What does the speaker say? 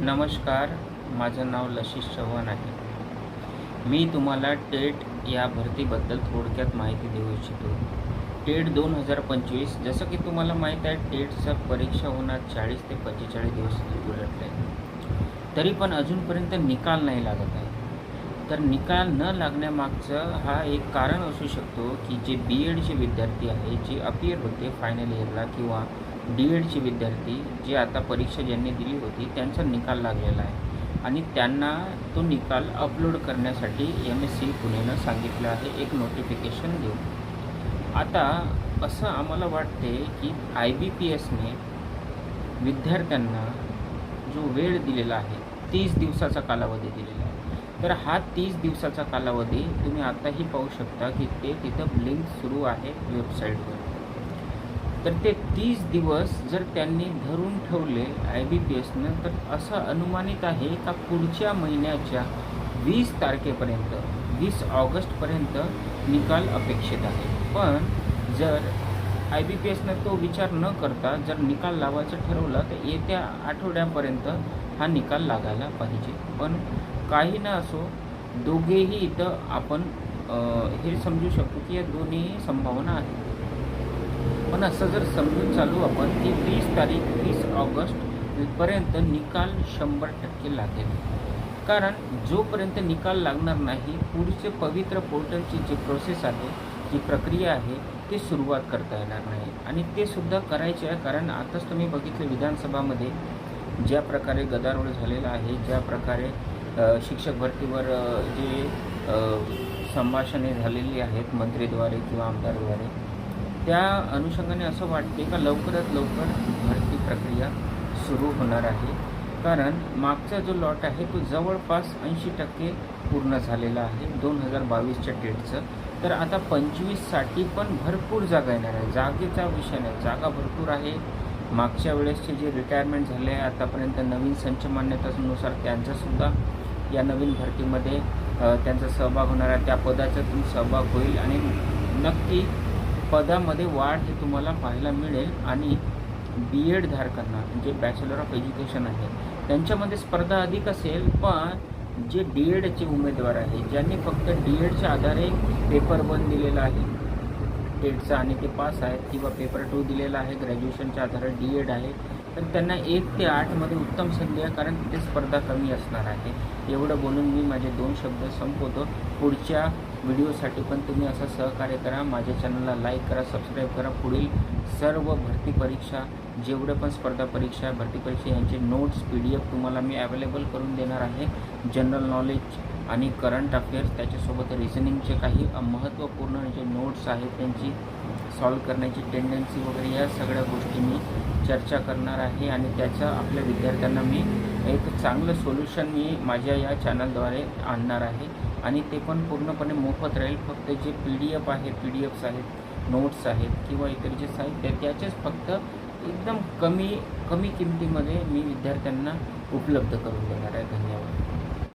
नमस्कार माझं नाव लशीष चव्हाण आहे. मी तुम्हाला टेट या भरतीबद्दल थोडक्यात माहिती देऊ इच्छितो. टेट दोन हजार पंचवीस जसं की तुम्हाला माहीत आहे टेटचं परीक्षा होणार चाळीस ते पंचेचाळीस दिवस उलटले तरी पण अजूनपर्यंत निकाल नाही लागत आहे. तर निकाल न लागण्यामागचं हा एक कारण असू शकतो की जे बी एडचे विद्यार्थी आहे जे अपियर होते फायनल इयरला किंवा डी एडचे विद्यार्थी जी आता परीक्षा ज्यांनी दिली होती त्यांचा निकाल लागलेला आहे. आणि त्यांना तो निकाल अपलोड करण्यासाठी एम एस सी पुणेनं सांगितलं आहे. एक नोटिफिकेशन देऊन. आता असं आम्हाला वाटते की आय बी पी एसने विद्यार्थ्यांना जो वेळ दिलेला आहे तीस दिवसाचा कालावधी दिलेला आहे. तर हा तीस दिवसाचा कालावधी तुम्ही आताही पाहू शकता की ते तिथं लिंक सुरू आहे वेबसाईटवर तर ते तीस दिवस जर त्यांनी धरून ठेवले आय बी पी एसनं तर असं अनुमानित आहे का पुढच्या महिन्याच्या वीस तारखेपर्यंत वीस ऑगस्टपर्यंत निकाल अपेक्षित आहे. पण जर आय बी पी एसनं तो विचार न करता जर निकाल लावायचं ठरवलं तर येत्या आठवड्यापर्यंत हा निकाल लागायला पाहिजे. पण काही ना असो दोघेही इथं आपण हे समजू शकतो की या दोन्ही संभावना आहेत. पण असं जर समजून चालू आपण की वीस तारीख वीस ऑगस्टपर्यंत निकाल शंभर टक्के लागेल. कारण जोपर्यंत निकाल लागणार नाही पुढचे पवित्र पोर्टलची जी प्रोसेस आहे जी प्रक्रिया आहे ती सुरुवात करता येणार नाही. आणि ते सुद्धा करायचे आहे कारण आताच तुम्ही बघितलं विधानसभामध्ये ज्या प्रकारे गदारोळ झालेला आहे ज्या प्रकारे शिक्षक भरतीवर जे संभाषणे झालेली आहेत मंत्रीद्वारे किंवा आमदारद्वारे त्या अनुषंगाने असं वाटते का लवकरात लवकर भरती प्रक्रिया सुरू होणार आहे? कारण मागचा जो लॉट आहे तो जवळपास ऐंशी टक्के पूर्ण झालेला आहे दोन हजार बावीसच्या डेटचं. तर आता पंचवीससाठी पण भरपूर जागा येणार आहे. जागेचा विषय नाही. जागा भरपूर आहे. मागच्या वेळेसचे जे रिटायरमेंट झाले आहे आतापर्यंत नवीन संच मान्यतानुसार त्यांचासुद्धा या नवीन भरतीमध्ये त्यांचा सहभाग होणार आहे. त्या पदाचा तुम सहभाग होईल आणि नक्की पदामध्ये वाढ हे तुम्हाला पाहायला मिळेल आणि बी एड धारकांना जे बॅचलर ऑफ एज्युकेशन आहे त्यांच्यामध्ये स्पर्धा अधिक असेल पण जे डी एडचे उमेदवार आहे ज्यांनी फक्त डी एडच्या आधारे पेपर वन दिलेला आहे टेटचा आणि ते पास आहेत किंवा पेपर टू दिलेला आहे ग्रॅज्युएशनच्या आधारे डी एड आहे तर त्यांना एक ते आठमध्ये उत्तम संधी आहे कारण तिथे स्पर्धा कमी असणार आहे. एवढं बोलून मी माझे दोन शब्द संपवतो. पुढच्या व्हिडिओसाठी पण तुम्ही असं सहकार्य करा. माझ्या चॅनलला लाईक करा सबस्क्राईब करा. पुढील सर्व भरती परीक्षा जेवढे पण स्पर्धा परीक्षा भरती परीक्षा यांचे नोट्स पी डी एफ तुम्हाला मी अवेलेबल करून देणार आहे. जनरल नॉलेज आणि करंट अफेअर्स त्याच्यासोबत रिझनिंगचे काही महत्त्वपूर्ण जे नोट्स आहेत त्यांची सॉल्व करण्याची टेंडन्सी वगैरे या सगळ्या गोष्टी मी चर्चा करणार आहे आणि त्याचं आपल्या विद्यार्थ्यांना मी एक चांगलं सोल्युशन मी माझ्या या चॅनलद्वारे आणणार आहे. आणि ते पण पूर्णपणे मोफत राहील. फक्त जे पी डी एफ आहे पी डी एफ्स आहेत नोट्स आहेत किंवा इतर जे साहित्य त्याचेच फक्त एकदम कमी कमी किमतीमध्ये मी विद्यार्थ्यांना उपलब्ध करून देणार आहे. धन्यवाद.